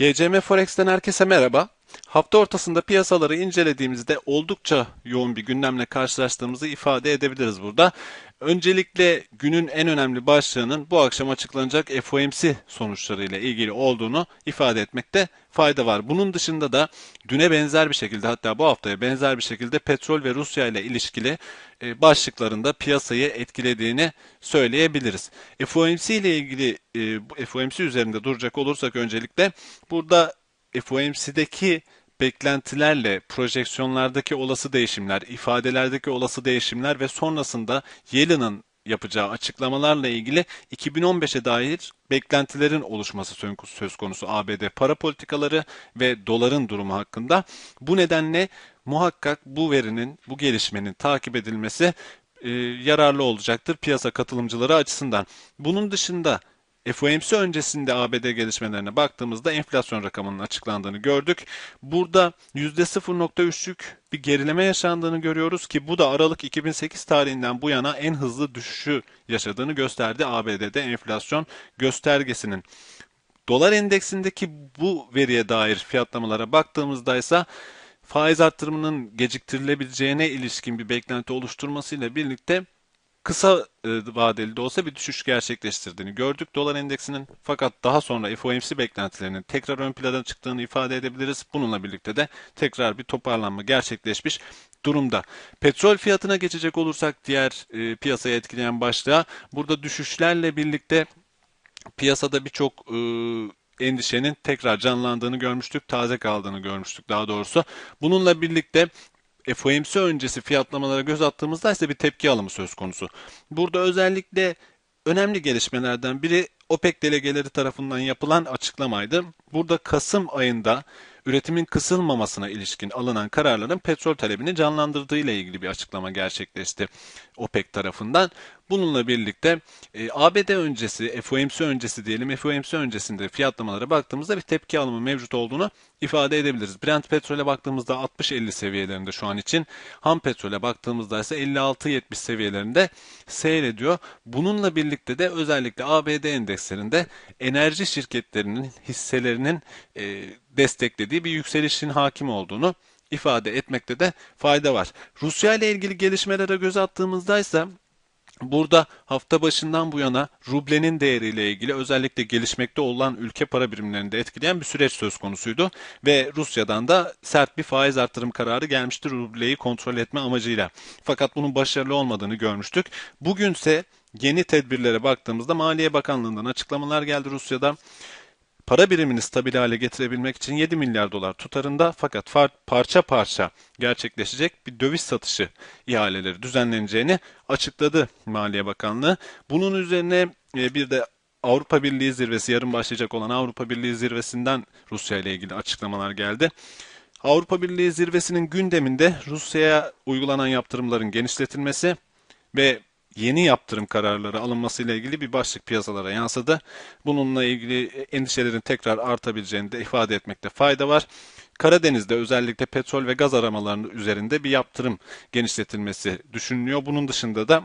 GCM Forex'ten herkese merhaba. Hafta ortasında piyasaları incelediğimizde oldukça yoğun bir gündemle karşılaştığımızı ifade edebiliriz burada. Öncelikle günün en önemli başlığının bu akşam açıklanacak FOMC sonuçlarıyla ilgili olduğunu ifade etmekte fayda var. Bunun dışında da düne benzer bir şekilde hatta bu haftaya benzer bir şekilde petrol ve Rusya ile ilişkili e, başlıklarında piyasayı etkilediğini söyleyebiliriz. FOMC ile ilgili e, FOMC üzerinde duracak olursak öncelikle burada FOMC'deki beklentilerle projeksiyonlardaki olası değişimler, ifadelerdeki olası değişimler ve sonrasında Yellen'ın yapacağı açıklamalarla ilgili 2015'e dair beklentilerin oluşması söz konusu ABD para politikaları ve doların durumu hakkında. Bu nedenle muhakkak bu verinin, bu gelişmenin takip edilmesi e, yararlı olacaktır piyasa katılımcıları açısından. Bunun dışında FOMC öncesinde ABD gelişmelerine baktığımızda enflasyon rakamının açıklandığını gördük. Burada %0.3'lük bir gerileme yaşandığını görüyoruz ki bu da Aralık 2008 tarihinden bu yana en hızlı düşüşü yaşadığını gösterdi ABD'de enflasyon göstergesinin. Dolar endeksindeki bu veriye dair fiyatlamalara baktığımızda ise faiz arttırımının geciktirilebileceğine ilişkin bir beklenti oluşturmasıyla birlikte kısa e, vadeli de olsa bir düşüş gerçekleştirdiğini gördük dolar endeksinin. Fakat daha sonra FOMC beklentilerinin tekrar ön plana çıktığını ifade edebiliriz. Bununla birlikte de tekrar bir toparlanma gerçekleşmiş durumda. Petrol fiyatına geçecek olursak diğer e, piyasaya etkileyen başlığa burada düşüşlerle birlikte piyasada birçok e, endişenin tekrar canlandığını görmüştük, taze kaldığını görmüştük daha doğrusu. Bununla birlikte FOMC öncesi fiyatlamalara göz attığımızda ise bir tepki alımı söz konusu. Burada özellikle önemli gelişmelerden biri OPEC delegeleri tarafından yapılan açıklamaydı. Burada Kasım ayında üretimin kısılmamasına ilişkin alınan kararların petrol talebini canlandırdığı ile ilgili bir açıklama gerçekleşti OPEC tarafından. Bununla birlikte e, ABD öncesi, FOMC öncesi diyelim, FOMC öncesinde fiyatlamalara baktığımızda bir tepki alımı mevcut olduğunu ifade edebiliriz. Brent petrole baktığımızda 60-50 seviyelerinde şu an için, ham petrole baktığımızda ise 56-70 seviyelerinde seyrediyor. Bununla birlikte de özellikle ABD endekslerinde enerji şirketlerinin hisselerinin e, desteklediği bir yükselişin hakim olduğunu ifade etmekte de fayda var. Rusya ile ilgili gelişmelere göz attığımızda ise Burada hafta başından bu yana rublenin değeriyle ilgili özellikle gelişmekte olan ülke para birimlerini de etkileyen bir süreç söz konusuydu. Ve Rusya'dan da sert bir faiz artırım kararı gelmişti rubleyi kontrol etme amacıyla. Fakat bunun başarılı olmadığını görmüştük. Bugünse yeni tedbirlere baktığımızda Maliye Bakanlığı'ndan açıklamalar geldi Rusya'da para birimini stabil hale getirebilmek için 7 milyar dolar tutarında fakat parça parça gerçekleşecek bir döviz satışı ihaleleri düzenleneceğini açıkladı Maliye Bakanlığı. Bunun üzerine e, bir de Avrupa Birliği zirvesi yarın başlayacak olan Avrupa Birliği zirvesinden Rusya ile ilgili açıklamalar geldi. Avrupa Birliği zirvesinin gündeminde Rusya'ya uygulanan yaptırımların genişletilmesi ve yeni yaptırım kararları alınmasıyla ilgili bir başlık piyasalara yansıdı. Bununla ilgili endişelerin tekrar artabileceğini de ifade etmekte fayda var. Karadeniz'de özellikle petrol ve gaz aramalarının üzerinde bir yaptırım genişletilmesi düşünülüyor. Bunun dışında da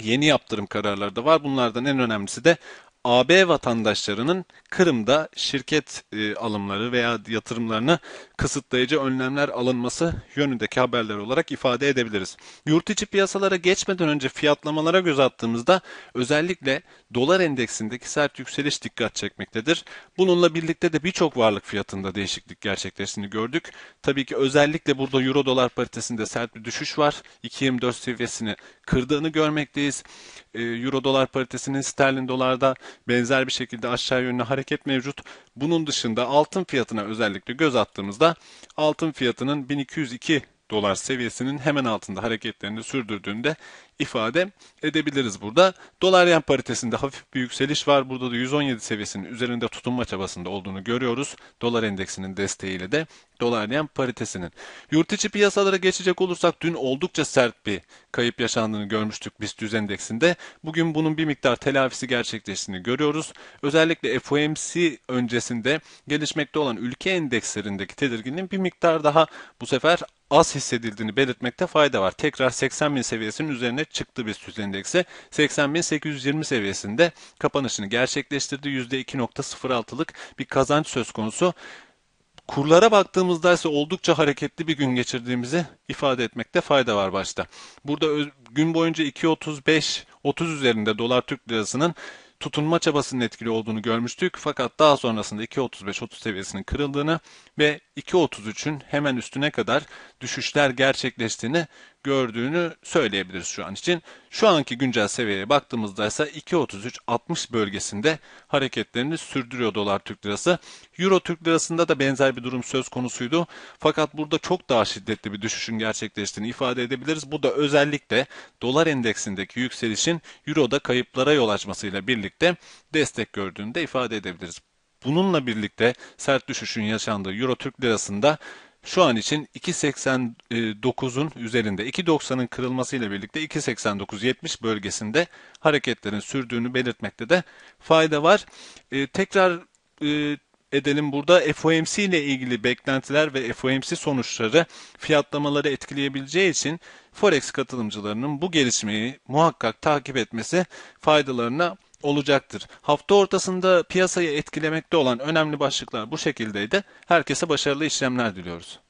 yeni yaptırım kararları da var. Bunlardan en önemlisi de AB vatandaşlarının Kırım'da şirket e, alımları veya yatırımlarını kısıtlayıcı önlemler alınması yönündeki haberler olarak ifade edebiliriz. Yurt içi piyasalara geçmeden önce fiyatlamalara göz attığımızda özellikle dolar endeksindeki sert yükseliş dikkat çekmektedir. Bununla birlikte de birçok varlık fiyatında değişiklik gerçekleştiğini gördük. Tabii ki özellikle burada euro dolar paritesinde sert bir düşüş var. 2.24 seviyesini kırdığını görmekteyiz. E, euro dolar paritesinin sterlin dolarda benzer bir şekilde aşağı yönlü hareket mevcut. Bunun dışında altın fiyatına özellikle göz attığımızda altın fiyatının 1202 dolar seviyesinin hemen altında hareketlerini sürdürdüğünde ifade edebiliriz burada. Dolar yen paritesinde hafif bir yükseliş var. Burada da 117 seviyesinin üzerinde tutunma çabasında olduğunu görüyoruz. Dolar endeksinin desteğiyle de dolar yen paritesinin. Yurt içi piyasalara geçecek olursak dün oldukça sert bir kayıp yaşandığını görmüştük BIST endeksinde. Bugün bunun bir miktar telafisi gerçekleştiğini görüyoruz. Özellikle FOMC öncesinde gelişmekte olan ülke endekslerindeki tedirginliğin bir miktar daha bu sefer az hissedildiğini belirtmekte fayda var. Tekrar 80 bin seviyesinin üzerine çıktı BIST endeksi 80.820 seviyesinde kapanışını gerçekleştirdi. %2.06'lık bir kazanç söz konusu. Kurlara baktığımızda ise oldukça hareketli bir gün geçirdiğimizi ifade etmekte fayda var başta. Burada gün boyunca 2.35 30 üzerinde dolar Türk lirasının tutunma çabasının etkili olduğunu görmüştük. Fakat daha sonrasında 2.35-30 seviyesinin kırıldığını ve 2.33'ün hemen üstüne kadar düşüşler gerçekleştiğini gördüğünü söyleyebiliriz şu an için. Şu anki güncel seviyeye baktığımızda ise 2.33-60 bölgesinde hareketlerini sürdürüyor dolar Türk lirası. Euro Türk lirasında da benzer bir durum söz konusuydu. Fakat burada çok daha şiddetli bir düşüşün gerçekleştiğini ifade edebiliriz. Bu da özellikle dolar endeksindeki yükselişin Euro'da kayıplara yol açmasıyla birlikte destek gördüğünü de ifade edebiliriz. Bununla birlikte sert düşüşün yaşandığı Euro Türk lirasında şu an için 2.89'un üzerinde 2.90'ın kırılmasıyla birlikte 2.89-70 bölgesinde hareketlerin sürdüğünü belirtmekte de fayda var. Ee, tekrar e, edelim burada FOMC ile ilgili beklentiler ve FOMC sonuçları fiyatlamaları etkileyebileceği için Forex katılımcılarının bu gelişmeyi muhakkak takip etmesi faydalarına olacaktır. Hafta ortasında piyasayı etkilemekte olan önemli başlıklar bu şekildeydi. Herkese başarılı işlemler diliyoruz.